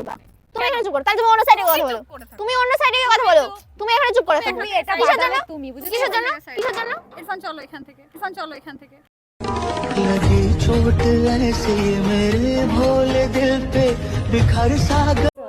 করবা তুমি এখানে চুপ করো তাহলে তুমি অন্য সাইডে কথা বলো তুমি অন্য সাইডে কথা বলো তুমি এখানে চুপ করে থাকো তুমি এটা কিসের জন্য বাজালে তুমি বুঝেছো কিসের জন্য কিসের জন্য ইরফান চলো এখান থেকে ইরফান চলো এখান থেকে लगी चोट ऐसी मेरे भोले दिल पे बिखर सा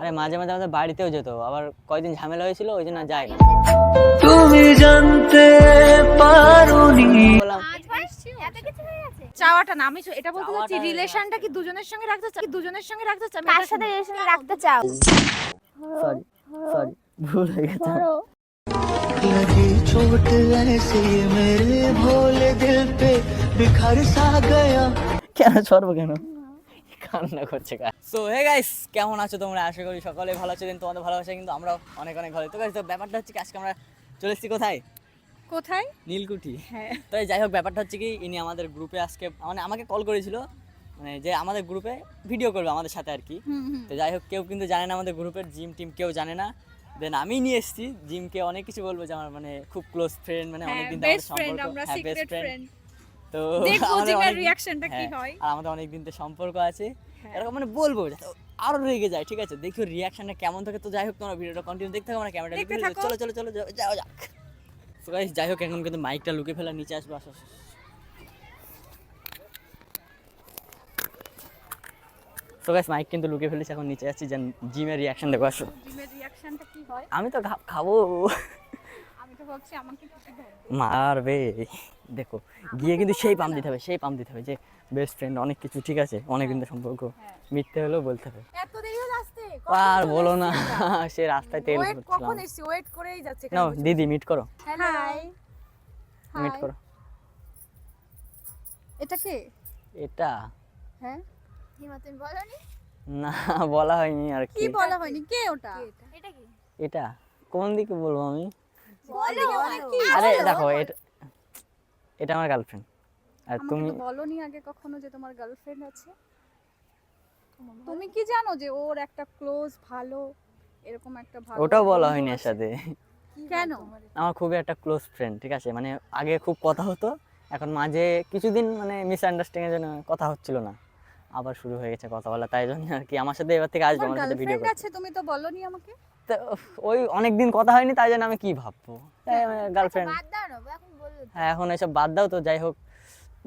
আরে মাঝে মাঝে আমাদের বাড়িতেও যেত আবার কয়দিন ঝামেলা হয়েছিল ওই জন্য যাই না তুমি জানতে পারোনি চাওয়াটা না আমি এটা বলতে চাচ্ছি চাওয়াটা- রিলেশনটা কি দুজনের সঙ্গে রাখতে চাই দুজনের সঙ্গে রাখতে চাই আমি কার এটা সাথে শুনি। রিলেশন রাখতে চাও সরি সরি ভুল হয়ে গেছে ধরো लगी चोट ऐसी मेरे भोले दिल पे बिखर सा गया কেন সরবো কেন কান্না করছে সো হে গাইস কেমন আছো তোমরা আশা করি সকলে ভালো আছো দিন তোমাদের ভালোবাসা কিন্তু আমরা অনেক অনেক ভালো তো গাইস তো ব্যাপারটা হচ্ছে কি আজকে আমরা চলে এসেছি কোথায় কোথায়? নীলকুঠি। হ্যাঁ। তো যাই হোক ব্যাপারটা হচ্ছে কি ইনি আমাদের গ্রুপে আজকে মানে আমাকে কল করেছিল মানে যে আমাদের গ্রুপে ভিডিও করবে আমাদের সাথে আর কি। তো যাই হোক কেউ কিন্তু জানে না আমাদের গ্রুপের জিম টিম কেউ জানে না। দেন আমি নিয়ে এসেছি জিমকে অনেক কিছু বলব যে আমার মানে খুব ক্লোজ ফ্রেন্ড মানে হ্যাঁ অনেকদিন বেস্ট ফ্রেন্ড আমরা হ্যাঁ বেস্ট ফ্রেন্ড তো আমাদের জিমের কি হ্যাঁ, আর আমাদের অনেক দিন সম্পর্ক আছে। হ্যাঁ। এরকম মানে বলব আরও রেগে যায় ঠিক আছে? দেখি রিয়াকশনটা কেমন থাকে। তো যাই হোক তোমরা ভিডিওটা কন্টিনিউ দেখতে থাকো আমরা ক্যামেরা লুকিয়ে থাকো। চলো চলো চলো যাও যাক। তো গাইস যাই হোক এখন কিন্তু মাইকটা লুকে ফেলা নিচে আসবে আসো। তো গাইস মাইক কিন্তু লুকে ফেলেছি এখন নিচে আসছি যেন জিমের রিয়াকশন দেখো আসো। জিমের রিয়াকশনটা কি হয়? আমি তো খাব। মারবে। দেখো গিয়ে কিন্তু সেই পাম দিতে হবে সেই পাম দিতে হবে যে বেস্ট ফ্রেন্ড অনেক কিছু ঠিক আছে? অনেক দিন সম্পর্ক। মিথ্যে হলেও বলতে হবে। এত দেরি হলো আসতে আর বলো না সে রাস্তায় তেল ভরছিলাম। কখন এসছি ওয়েট করেই যাচ্ছে নাও দিদি মিট করো। হাই মিট করো। এটা কে? এটা? হ্যাঁ। হিমা তুমি বলনি না বলা হয়নি আর কি কি। বলা হয়নি? কে ওটা? এটা কি? এটা? কোন দিকে বলব আমি? আরে দেখো এটা এটা আমার গার্লফ্রেন্ড আর তুমি বলনি আগে কখনো যে তোমার গার্লফ্রেন্ড আছে। তুমি কি জানো যে ওর একটা ক্লোজ ভালো এরকম একটা ভালো ওটাও বলা হয়নি এর সাথে। কেন? আমার খুবই একটা ক্লোজ ফ্রেন্ড ঠিক আছে? মানে আগে খুব কথা হতো এখন মাঝে কিছুদিন মানে মিসআন্ডারস্ট্যান্ডিং এর জন্য কথা হচ্ছিল না। আবার শুরু হয়ে গেছে কথা বলা তাই জন্য আর কি আমার সাথে এবার থেকে আসবে আমার সাথে ভিডিও আছে তুমি তো বলনি আমাকে। ওই অনেক দিন কথা হয়নি তাই জন্য আমি কি ভাববো? তাই গার্লফ্রেন্ড বাদ দাও না এখন বলল তো। হ্যাঁ এখন এসব বাদ দাও তো যাই হোক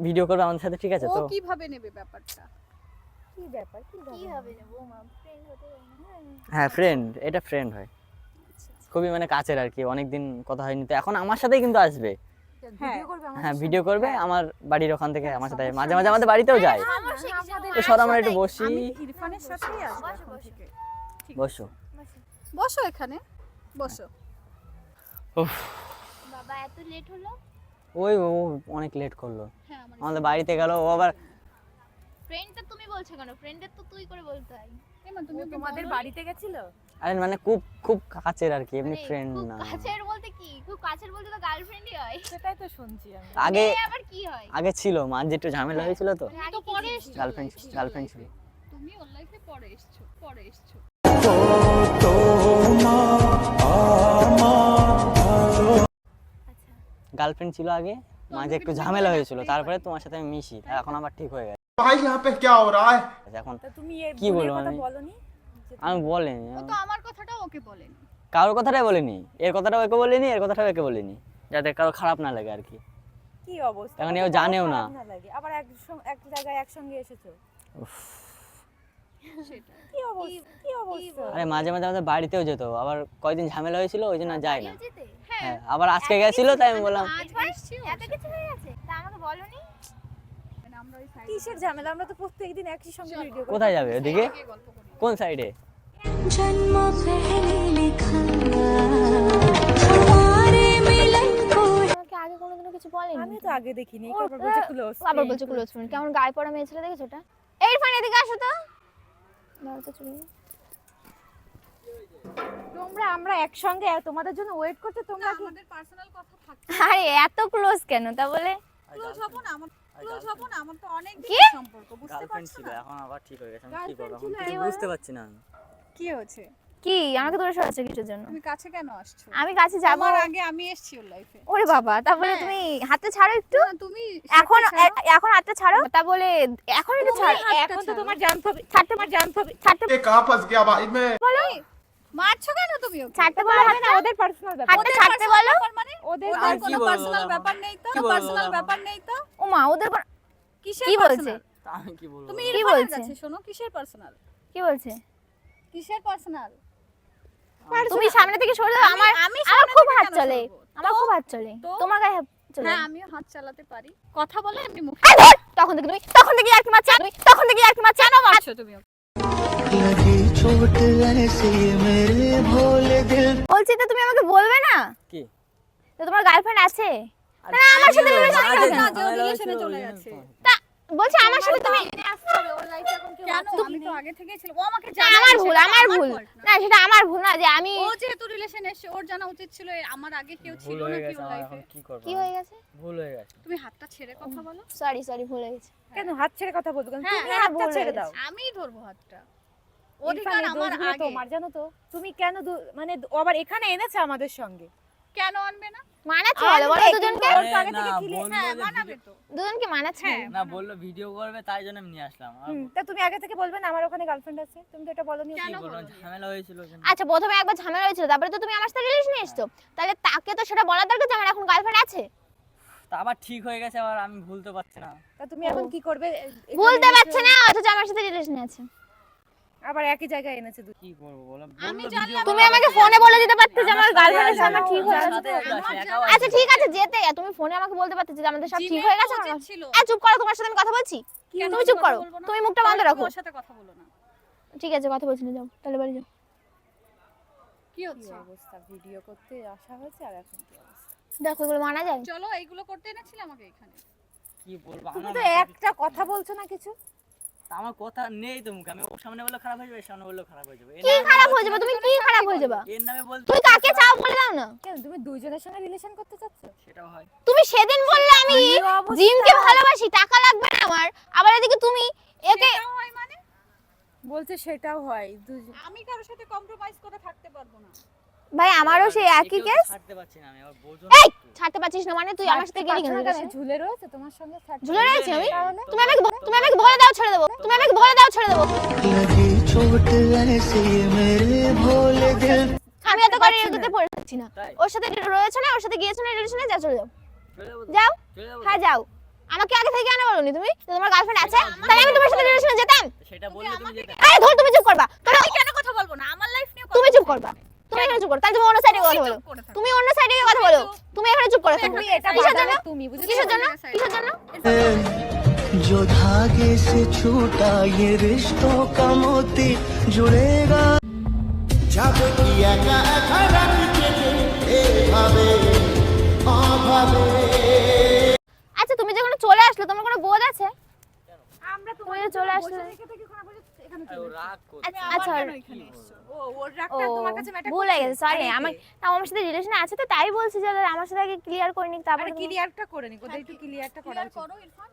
ভিডিও করবে আমাদের সাথে ঠিক আছে তো? কীভাবে নেবে ব্যাপারটা? কি ব্যাপার বৌমা ফ্রেন্ড হতে হ্যাঁ। ফ্রেন্ড এটা ফ্রেন্ড হয়। খুবই মানে কাছের আর কি অনেকদিন কথা হয়নি তো এখন আমার সাথেই কিন্তু আসবে। হ্যাঁ। হ্যাঁ ভিডিও করবে আমার বাড়ির ওখান থেকে আমার সাথে মাঝে মাঝে আমাদের বাড়িতেও যায়। তো সর আমরা একটু বসি। ইরফানের সাথেই আসব বসো, বসো। এখানে বসো। বাবা এত লেট হলো? ওই ও অনেক লেট করল। হ্যাঁ আমাদের বাড়িতে গেল ও আবার ফ্রেন্ডটা তুমি বলছো কেন? ফ্রেন্ডের তো তুই করে বলতে হয়। তুমি তোমাদের বাড়িতে গেছিল? আরে মানে খুব খুব কাছের আর কি এমনি মানে ফ্রেন্ড খুব না। কাছের বলতে কি? খুব কাছের বলতে তো গার্লফ্রেন্ডই হয়। সেটাই তো শুনছি আমি। আগে আবার কি হয়? আগে ছিল মাঝে একটু ঝামেলা হয়েছিল তো। মানে তো পরে জিনিস? গার্লফ্রেন্ড গার্লফ্রেন্ড ছিল? তুমি ওর লাইফে পরে এসছো পরে এসছো। গার্লফ্রেন্ড ছিল আগে মাঝে একটু ঝামেলা হয়েছিল তারপরে তোমার সাথে আমি মিশি তা এখন আবার ঠিক হয়ে গেছে भाई यहाँ पे क्या हो रहा है এখন তা তুমি এই কি বোনের বলবো কথা আমি? বলনি আমি বলিনি ও তো আমার কথাটাও ওকে বলেনি কারোর কথাটাই বলিনি এর কথাটাও একে বলিনি এর কথাটাও একে বলিনি যাতে কারো খারাপ না লাগে আর কি কি অবস্থা এখন কত এও বড় জানেও না। খারাপ লাগে আবার এক সং- এক জায়গায় একসঙ্গে এসেছো উফ। আরে মাঝে মাঝে আমাদের বাড়িতেও যেত আবার কয়দিন ঝামেলা হয়েছিল ওই জন্য যায় না। হ্যাঁ, আবার আজকে গেছিল তাই আমি বললাম। কিসের ঝামেলা? আমরা তো প্রত্যেকদিন একই সঙ্গে ভিডিও কোথায় যাবে? ওদিকে? কোন সাইডে জন্ম আগে কোনোদিনও কিছু বলেনি। দেখিনি আবার বলছে ক্লোজ আবার বলছে ক্লোজ ফ্রেন্ড কেমন গায়ে পড়া মেয়ে ছেলে দেখেছ ওটা? এই ফাইন এদিকে আসো তো। তোমরা আমরা একসঙ্গে তোমাদের জন্য ওয়েট করতে তোমরা কি আমাদের পার্সোনাল কথা থাকে আরে এত ক্লোজ কেন? তা বলে। ক্লোজ হব না আমার ক্লোজ হব না আমার তো অনেক দিন সম্পর্ক বুঝতে পারছি না? এখন আবার ঠিক হয়ে গেছে আমি কি এখন এবার- বুঝতে পারছি না কি হয়েছে? কি? আমাকে তোরা সরাচ্ছো কিছুর জন্য? তুমি কাছে কেন আসছো? আমি কাছে যাব। আমার আগে আমি এসেছি ওর লাইফে ওরে বাবা তারপরে হ্যাঁ। তুমি হাতে ছাড়ো একটু। তুমি এখন এখন হাতে ছাড়ো। তা বলে এখন একটু ছাড়। এখন তো তোমার জানতে হবে। ছাড়তে তোমার জানতে হবে। ছাড়তে এ কাহা ফাস গয়া ভাই মে বলো। মারছো কেন তুমি ছাড়তে বলো হবে না ওদের পার্সোনাল ব্যাপার। হাতে ছাড়তে বলো। মানে? ওদের কোনো পার্সোনাল ব্যাপার নেই তো? পার্সোনাল ব্যাপার নেই তো? ও মা ওদের কিসের কি বলছে? আমি কি বলব? তুমি কি বলছো? শোনো কিসের পার্সোনাল কি বলছে? কিসের পার্সোনাল তুমি সামনে থেকে সরে যাও আমার আমার খুব হাত চলে। আমার খুব হাত চলে। তোমার গায়ে চলে। হ্যাঁ আমিও হাত চালাতে পারি। কথা বলে আমি মুখ তখন থেকে তুমি তখন থেকে আর কি মাছ তুমি তখন থেকে আর কি মাছ কেন মারছো তুমি বলছি তো তুমি আমাকে বলবে না? কি? তো তোমার গার্লফ্রেন্ড আছে? আমার সাথে রিলেশনে চলে গেছে। বলছি আমার সাথে তুমি আমি তো আগে থেকেই ছিল। ও আমাকে না, আমার ভুল আমার ভুল। না। সেটা আমার ভুল না যে আমি ও যেহেতু রিলেশন এসে ওর জানা উচিত ছিল আমার আগে কেউ ছিল না কি লাইফে কি করব কি আমি? হয়ে গেছে? ভুল হয়ে গেছে। তুমি হাতটা ছেড়ে কথা বলো। সরি সরি ভুল হয়ে গেছে। কেন হাত ছেড়ে কথা বলব কেন হ্যাঁ, তুমি হ্যাঁ, হাতটা ছেড়ে দাও। আমিই ধরবো হাতটা। অধিকার আমার আগে। তোমার জানো তো? তুমি কেন মানে আবার এখানে এনেছে আমাদের সঙ্গে? কেন আনবে না? মানাচ্ছে বলো বলো দুজনকে। আগে থেকে কিলে- হ্যাঁ মানাবে তো। দুজনকে মানাচ্ছে। হ্যাঁ। না বলল ভিডিও করবে তাই জন্য আমি নিয়ে আসলাম। তা তুমি আগে থেকে বলবে না আমার ওখানে গার্লফ্রেন্ড আছে। তুমি তো এটা বলনি। কেন কি বলব বলব? ঝামেলা হয়েছিল আচ্ছা প্রথমে একবার ঝামেলা হয়েছিল তারপরে তো তুমি আমার সাথে রিলেশনে এসছো। তাহলে তাকে তো সেটা বলা দরকার যে আমার এখন গার্লফ্রেন্ড আছে। তা আবার ঠিক হয়ে গেছে আবার আমি ভুলতে পারছি না। তা তুমি এখন কি করবে? এখানে বলতে পারছে না অথচ আমার সাথে রিলেশনে আছে। আবার একই জায়গায় এনেছে কি করব বলো? তুমি আমাকে ফোনে বলে দিতে পারতে যে আমার আমার সাথে গার্লফ্রেন্ড আছে আসে, আমার ঠিক হয়ে গেছে আচ্ছা ঠিক আছে যেতে। তুমি ফোনে আমাকে বলতে পারতে যে আমাদের সব ঠিক হয়ে গেছে? আমার- চুপ করো তোমার সাথে আমি কথা বলছি। তুমি চুপ করো। তুমি মুখটা বন্ধ রাখো। ওর সাথে কথা বলো না। ঠিক আছে কথা বলছি না যাও তাহলে বাড়ি যাও। কি হচ্ছে? অবস্থা? ভিডিও করতে আসা হয়েছে আর এখন কি অবস্থা? দেখো এগুলো মানা যায়? চলো এইগুলো করতে এনেছিলে আমাকে এখানে। কি বলব? তুমি তো একটা কথা বলছো না কিছু? আমার কথা নেই তো মুখে। আমি ওর সামনে বললে খারাপ হয়ে যাবে সামনে খারাপ হয়ে যাবে। কি খারাপ হয়ে যাবে? তুমি কি খারাপ হয়ে যাবে? এর নামে বলতে তুমি কাকে চাও বলে দাও না। কেন? তুমি দুইজনের সঙ্গে রিলেশন করতে চাচ্ছ? সেটাও হয়। তুমি সেদিন বললে আমি জিমকে ভালোবাসি টাকা লাগবে না আমার। আবার এদিকে তুমি একে মানে? বলছে সেটাও হয়। দুজন আমি কারোর সাথে কম্প্রোমাইজ করে থাকতে পারব না। ভাই আমারও সেই একই একেও তো কেস ছাড়তে পারছি না আমি আবার বোঝো এই না একটু। ছাড়তে পারছিস না মানে তুই আমার সাথে গেলি কেন পারছো না কেন? ঝুলে রয়েছে তোমার সঙ্গে থাকতে? ঝুলে রয়েছি আমি তাহলে? তুমি আমাকে ব- তুমি আমাকে বলে দাও ছেড়ে দেবো তুমি আমাকে বলে দাও ছেড়ে দেবো लगी चोट ऐसे मेरे भोले दिल আমি এত করে এগোতে পড়ে যাচ্ছি না তাই? ওর সাথে রয়েছে না ওর সাথে গিয়েছো না রিলেশনে যা চলে যাও চলে যাবো তো? যাও চলে যাবো তো? হ্যাঁ যাও আমাকে আগে থেকে কেন বলোনি তুমি যে তোমার গার্লফ্রেন্ড আছে তাহলে আমি তোমার সাথে রিলেশনে যেতাম সেটা বললে তুমি যেতে আরে ধর তুমি চুপ করবা তোরা আমি কেন কথা বলবো না আমার লাইফ নিয়ে তুমি চুপ করবা তুমি এখানে চুপ করো তাহলে তুমি অন্য সাইডে কথা বলো করে থাকো তুমি অন্য সাইডে কথা বলো তুমি এখানে চুপ করো তুমি এটা কিসের বাধা জন্য না তুমি বুঝেছো কিসের জন্য কিসের জন্য जो धागे से छूटा ये रिश्तों का मोती जुड़ेगा যাবে কি একা একা রাখছে এভাবে অভাবে আচ্ছা তুমি যখন চলে আসলে তোমার কোনো বোধ আছে আমরা তুমি যে চলে আসলে আর ও রাগ করছে। আচ্ছা আচ্ছা ভুল হয়ে গেছে সরি আমি আমার সাথে রিলেশনে আছে তো তাই বলছি যে আমার সাথে আগে ক্লিয়ার করে নিক তারপরে ক্লিয়ারটা করে একটু ক্লিয়ারটা করা করো ইরফান।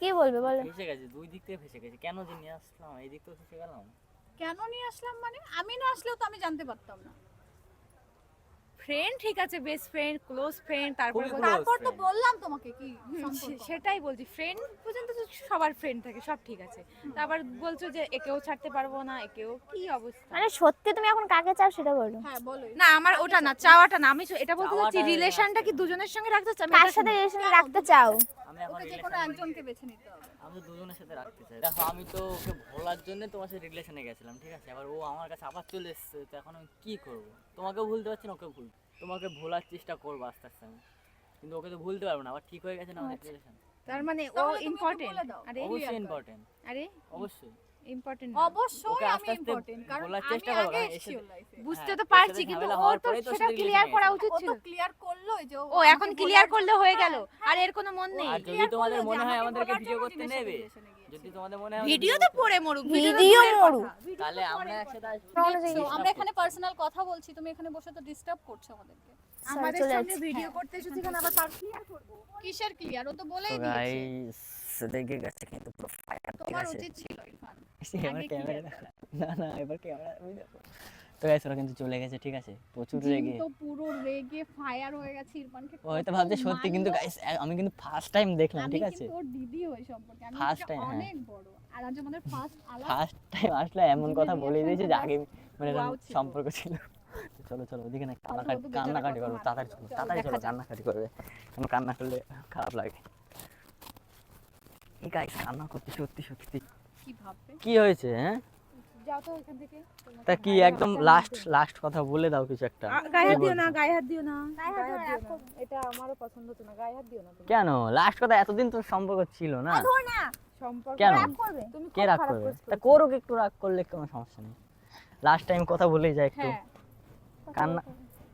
কি বলবে বলো। ফেসে গেছে দুই দিক থেকে ফেসে গেছে। কেন যে নিয়ে আসলাম? এই দিক তো ফেসে গেলাম? কেন নিয়ে আসলাম মানে? আমি না আসলেও তো আমি জানতে পারতাম না। ফ্রেন্ড ঠিক আছে বেস্ট ফ্রেন্ড ক্লোজ ফ্রেন্ড তারপরে খুবই close তারপর তো friend। বললাম তোমাকে কি সম্পর্ক। সেটাই বলছি ফ্রেন্ড পর্যন্ত তো সবার ফ্রেন্ড থাকে সব ঠিক আছে। তারপর বলছো যে একেও ছাড়তে পারব না একেও কি অবস্থা? মানে সত্যি তুমি এখন কাকে চাও সেটা বলো। হ্যাঁ বলো। না আমার ওটা না চাওয়াটা না আমি এটা বলতে চাচ্ছি চাওয়াটা- রিলেশনটা কি দুজনের সঙ্গে রাখতে চাই আমি কার এটা সাথে শুনি। রিলেশনে রাখতে চাও? আমি এখন ওকে যে কোনো relation- একজনকে বেছে নিতে হবে। আমি তো দুজনের সাথে রাখতে চাই। দেখো আমি তো ওকে ভোলার জন্য তোমার সাথে রিলেশনে গেছিলাম ঠিক আছে? এবার ও আমার কাছে আবার চলে এসেছে তো এখন আমি কি করব? তোমাকেও ভুলতে পারছি না ওকে ভুল তোমাকে ভোলার চেষ্টা করব আস্তে আস্তে আমি। কিন্তু ওকে তো ভুলতে পারব না আবার ঠিক হয়ে গেছে না? আমাদের রিলেশন তার মানে ও ইম্পর্টেন্ট আরে অবশ্যই ইম্পর্টেন্ট আরে? অবশ্যই। ইম্পর্টেন্ট অবশ্যই আমি ইম্পর্টেন্ট কারণ আমি চেষ্টা লাইফে বুঝতে হ্যাঁ, তো পারছি কিন্তু হওয়ার তো সেটা ক্লিয়ার করা উচিত ও ছিল। তো ক্লিয়ার করল যে ও এখন ক্লিয়ার করলে হয়ে গেল। আর এর কোনো মন নেই। আর যদি তোমাদের মনে হয় আমাদেরকে ভিডিও করতে নেবে যদি তোমাদের মনে হয় ভিডিওতে পড়ে মরুক ভিডিও মরু তাহলে আমরা একসাথে আসব। আমরা এখানে পার্সোনাল কথা বলছি তুমি এখানে বসে তো ডিস্টার্ব করছ আমাদেরকে। আমাদের সামনে ভিডিও করতে এসেছি কেন আবার তার ক্লিয়ার করব। কিসের ক্লিয়ার ও তো বলেই দিয়েছে। গাইস দেখে গেছে কিন্তু পুরো ফায়ার তোমার উচিত ছিল। এবার ক্যামেরা না না এবার ক্যামেরা আমি দেখো তো গাইস ওরা কিন্তু চলে গেছে ঠিক আছে? প্রচুর রেগে। তো পুরো রেগে ফায়ার হয়ে গেছে ইরফানকে। হয়তো ভাবছে সত্যি কিন্তু গাইস আমি কিন্তু ফার্স্ট টাইম দেখলাম ঠিক আছে? কিন্তু দিদি হই সম্পর্কে আমি time, হ্যাঁ। অনেক বড়। আর আজ আমাদের ফার্স্ট আলাপ। ফার্স্ট টাইম আসলে এমন কথা বলে দিয়েছে যে আগে মানে। সম্পর্ক ছিল। চলো চলো ওদিকে না কান্নাকাটি কান্নাকাটি করব তাড়াতাড়ি চলো তাড়াতাড়ি চলো। কান্নাকাটি করবে। কারণ কান্না করলে খারাপ লাগে। এই গাইস কান্না করতে সত্যি সত্যি। কি হয়েছে হ্যাঁ? তো কি একদম লাস্ট লাস্ট কথা বলে দাও কিছু একটা। গায়ে হাত দিও না গায়ে হাত দিও না। না এটা আমারও পছন্দ হতো না গায়ে হাত দিও না কেন? লাস্ট কথা এতদিন তো সম্পর্ক ছিল না। সম্পর্ক কেন? তুমি কে রাগ করবে? তা। করুক একটু রাগ করলে কোনো সমস্যা নেই। লাস্ট টাইম কথা বলেই যায় একটু। হ্যাঁ। কান্না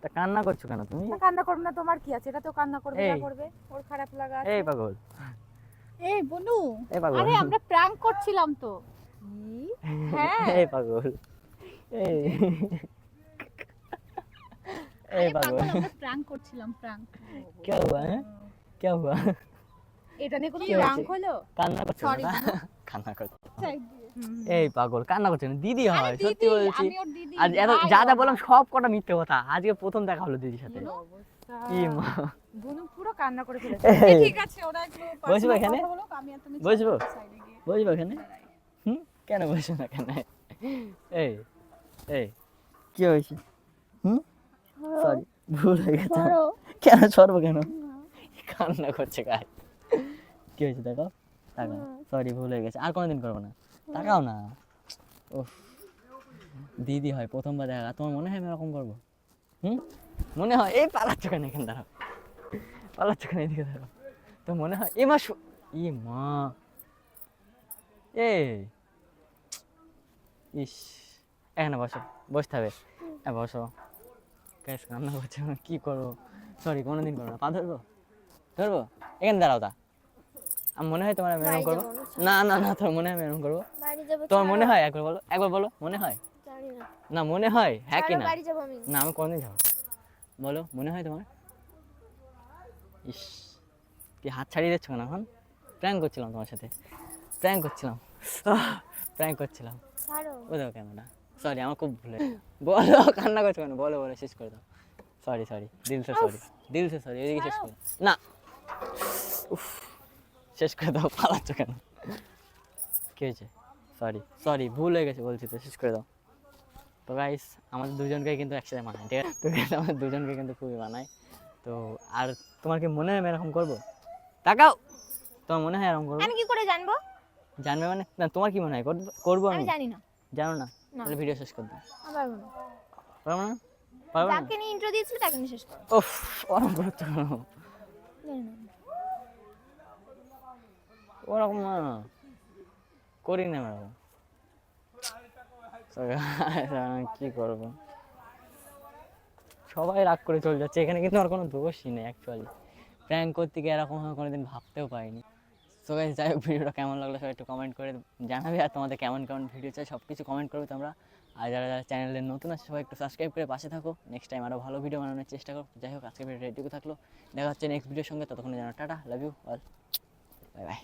তা কান্না করছ কেন তুমি? কান্না করবে না তোমার কি আছে? এটা তো কান্না করবে এই। করবে। ওর খারাপ লাগা এই পাগল। এই বনু এই পাগল আরে আমরা প্র্যাঙ্ক করছিলাম তো হ্যাঁ। এই পাগল এই এই আরে পাগল পাগল আমরা প্র্যাঙ্ক করছিলাম প্র্যাঙ্ক क्या हुआ है क्या हुआ এটা নিয়ে কোনো হলো? কান্না করছ না। কান্না করছ। এই পাগল কান্না করছ না। দিদি হয় সত্যি বলছি। আর এত যা যা বললাম। সব কটা মিথ্যে কথা। আজকে প্রথম দেখা হলো দিদির সাথে। কি মা। বুনু পুরো কান্না করে ফেলেছে। এই, ঠিক আছে ওরা একটু বসবো এখানে? কথা বলুক, আমি আর তুমি বসবো? বসবো এখানে? হুম? কেন বসবো না কেন এই এই কি হয়েছে? হুম? সরি। ভুল হয়ে গেছে। কেন সরবো কেন? কান্না করছে গায়ে। কি হয়েছে দেখো? তাকাও সরি ভুল হয়ে গেছে। আর কোনোদিন করব না। তাকাও না। ও দিদি হয় প্রথমবার দেখা। তোমার মনে হয় আমি এরকম করব? হুম? মনে হয় এই পালাচ্ছ কেন এখানে? দাঁড়াও। পালাচ্ছ কেন এদিকে দাঁড়াও? তো মনে হয় এ মা ই মা। এই ইস। এখানে বসো। বসতে হবে। হ্যাঁ বসো। গ্যাস রান্না করছে। কী করব? সরি কোনো দিন করব না। পা ধরবো? ধরবো? এখানে দাঁড়াও তা। আমার মনে হয় তোমার আমি এরকম করব? না না। না তোমার মনে হয় আমি এরকম করব? বাড়ি যাব তোমার মনে হয়? একবার বলো একবার বলো মনে হয়? জানি না। না মনে হয় হ্যাঁ কি না? বাড়ি যাব আমি। না আমি কোনদিন যাব বলো মনে হয় তোমার? ইস কি হাত ছাড়িয়ে দিচ্ছ না এখন? প্র্যাঙ্ক করছিলাম তোমার সাথে। প্র্যাঙ্ক করছিলাম। প্র্যাঙ্ক করছিলাম। ও দেখো ক্যামেরা সরি আমার খুব ভুলে বলো কান্না করছ কেন? বলো বলো শেষ করে দাও। সরি সরি দিল সে সরি দিল সে সরি এদিকে শেষ করে না। উফ। শেষ করে দাও পালাচ্ছ কেন? কী হয়েছে? সরি সরি ভুল হয়ে গেছে বলছি তো শেষ করে দাও। তো গাইস আমাদের দুজনকে কিন্তু একসাথে মানায় ঠিক আছে? তো guys, আমাদের দুজনকে কিন্তু খুবই মানায়। তো আর তোমার কি মনে হয় আমি এরকম করব? তাকাও! তোমার মনে হয় এরকম করব? আমি কি করে জানব? জানবে মানে? না তোমার কি মনে হয়? করবো- আমি জানি না। জানো না। তাহলে ভিডিও শেষ করে দাও। পারব না। পারব না? পারব না? যাকে নিয়ে ইন্ট্রো দিয়েছিল তাকে নিয়ে শেষ করো ওফ ওরকম করতে জানি না। ওরকম করি না ম্যাডাম। কি করব? সবাই রাগ করে চলে যাচ্ছে, এখানে কিন্তু আমার কোনো দোষই নেই অ্যাকচুয়ালি প্র্যাঙ্ক করতে গিয়ে এরকম কোনোদিন ভাবতেও পারিনি। তো গাইস যাই হোক, ভিডিওটা কেমন লাগল সবাই একটু কমেন্ট করে জানাবে, আর তোমাদের কেমন কেমন ভিডিও চাই সব কিছু কমেন্ট করবে তোমরা। আর যারা যারা চ্যানেলে নতুন আছে, সবাই একটু সাবস্ক্রাইব করে পাশে থাকো। নেক্সট টাইম আরও ভালো ভিডিও বানানোর চেষ্টা করো যাই হোক আজকে ভিডিও এটুকু থাকল। দেখা হচ্ছে নেক্সট ভিডিওর সঙ্গে, ততক্ষণে জানো tata love you all bye bye